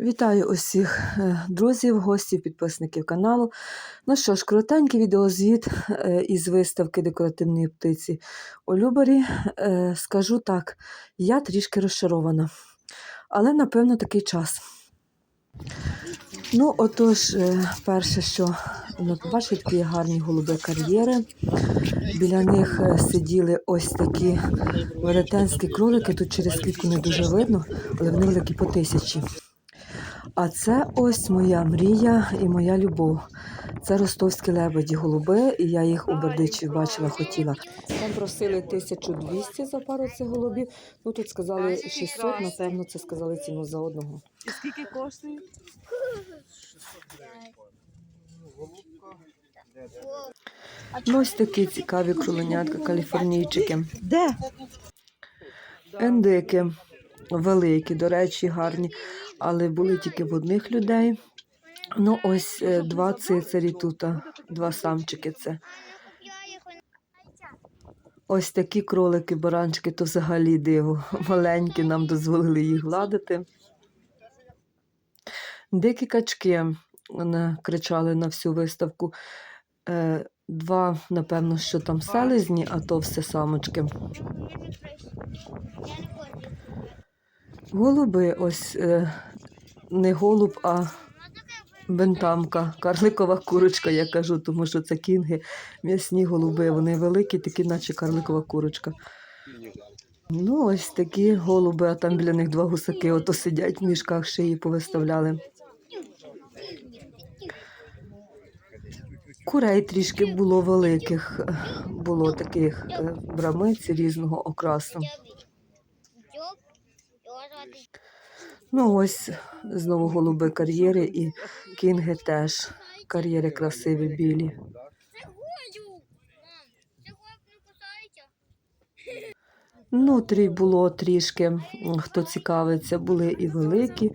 Вітаю усіх е, друзів, гостів, підписників каналу. Ну що ж, коротенький відеозвіт е, із виставки декоративної птиці у Любарі. Е, Скажу так, я трішки розчарована, але напевно такий час. Ну, отож, перше, що побачили, такі гарні голуби кар'єри. Біля них сиділи ось такі велетенські кролики. Тут через клітку не дуже видно, але вони великі по тисячі. А це ось моя мрія і моя любов. Це ростовські лебеді голуби, і я їх у Бердичі бачила, хотіла. Там просили 1200 за пару цих голубів. Ну тут сказали 600, напевно, це сказали ціну за одного. І скільки коштує? Ну, ось такі цікаві кроленятка, каліфорнійчики. Де? Ендики великі, до речі, гарні, але були тільки в одних людей. Ну, ось е, два цицарі тут, два самчики це. Ось такі кролики, баранчики, то взагалі диво. Маленькі, нам дозволили їх гладити. Дикі качки кричали на всю виставку. Е, Два, напевно, що там селезні, а то все самочки. Голуби, ось е, не голуб, а бентамка, карликова курочка, я кажу, тому що це кінги, м'ясні голуби. Вони великі, такі, наче карликова курочка. Ну, ось такі голуби, а там біля них два гусаки, ото сидять в мішках, шиї повиставляли. Курей трішки було великих, було таких е, брамиць різного окрасу. Ну, ось знову голуби кар'єри і кінги теж. Кар'єри красиві білі. Нутрій було трішки, хто цікавиться, були і великі,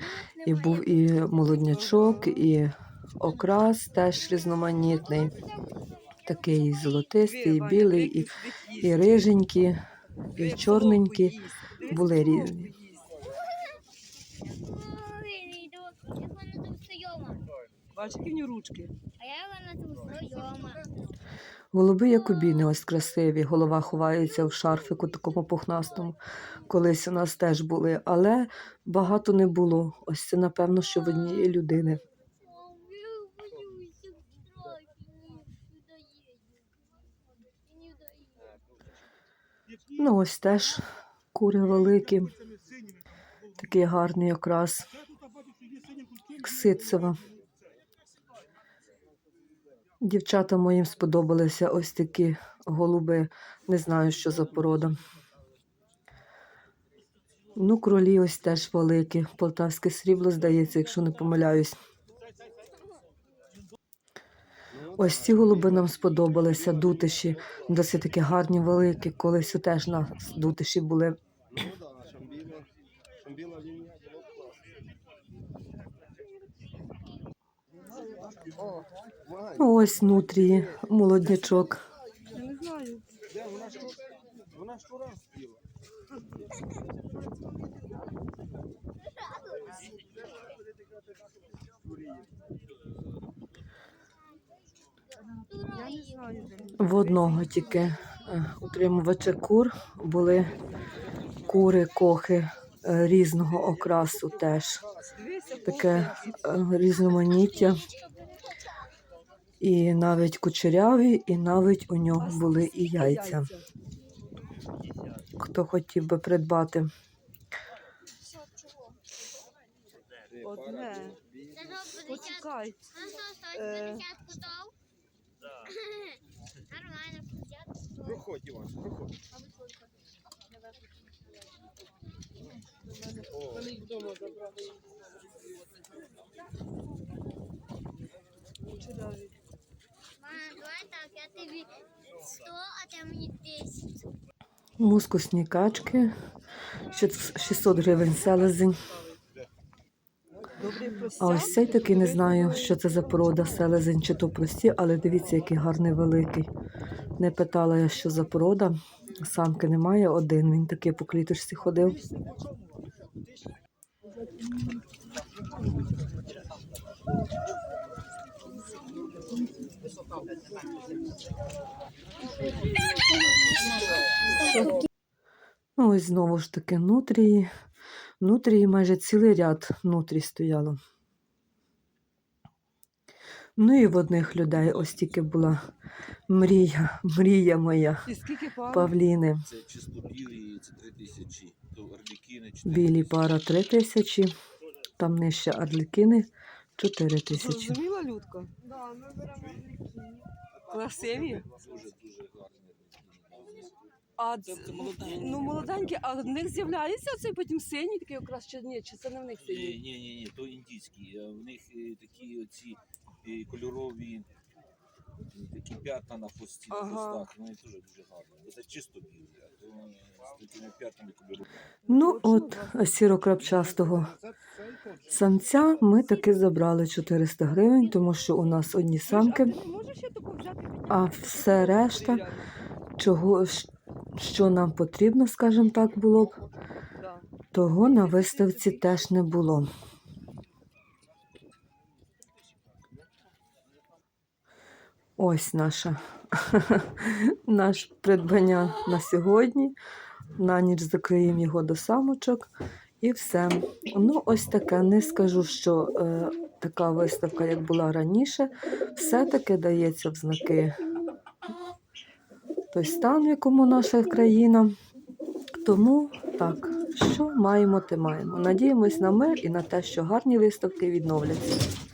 і був і молоднячок, і окрас теж різноманітний. Такий золотистий, і білий, і, і риженькі, і чорненькі. Були різні. Бачиш, які в нього ручки. А я вона тут знайома. Голуби якобіни ось красиві, голова ховається в шарфику такому пухнастому. Колись у нас теж були, але багато не було. Ось це, напевно, що в однієї людини. Ну, ось теж кури великі. Такий гарний окрас. Ксицева. Дівчатам моїм сподобалися ось такі голуби. Не знаю, що за порода. Ну, кролі ось теж великі. Полтавське срібло, здається, якщо не помиляюсь. Ось ці голуби нам сподобалися, дутиші, досить такі гарні, великі. Колись теж на дутиші були. Ну да, шамбіла, шамбіла лінія було класно. Вань, Ну, Ось нутрії, молоднячок. Я не знаю. де вона ж вона ж раз спіла. В одного тільки е, утримувача кур були кури, кохи е, різного окрасу теж. Таке е, різноманіття. І навіть кучеряві, і навіть у нього були і яйця. Хто хотів би придбати. одне. Почекай. Е. Нормально, Проходь, Іван, проходь. Мама, давай так, тобі 100, а ти мені 10. Мускусні качки, ще 600 гривень селезень. А ось цей такий не знаю, що це за порода селезень, чи то прості, але дивіться, який гарний великий. Не питала я, що за порода. Самки немає, один. Він такий по кліточці ходив. Ну, ось знову ж таки нутрії. Нутрії майже цілий ряд нутрій стояло. Ну і в одних людей ось тільки була мрія, мрія моя І скільки пар? павліни. Це чисто білі, це 3 тисячі. То ардікіни 4 Білі пара 3 тисячі, там нижче арлекіни 4 тисячі. Зрозуміла, Людка? Да, ми беремо Красиві? Дуже-дуже гарні. А Це- це молоденькі. Ну, молоденькі, а в них з'являється цей потім синій, такий окрас чи ні, чи це не в них Ні, синій? ні, ні, ні, то індійські. А В них е, такі оці е, кольорові е, такі п'ятна на хвості, на Ага. хвостах. Вони дуже дуже гарні. Це чисто білі, а то з такими п'ятнами кольоровими. Ну, от сірокрапчастого самця ми таки забрали 400 гривень, тому що у нас одні самки, а все решта, чого, що нам потрібно, скажімо так, було б, того на виставці теж не було. Ось наша наш придбання на сьогодні. На ніч закриємо його до самочок і все. Ну, ось таке. Не скажу, що е, така виставка, як була раніше, все-таки дається в знаки той стан, в якому наша країна. Тому так, що маємо, те маємо. Надіємось на мир і на те, що гарні виставки відновляться.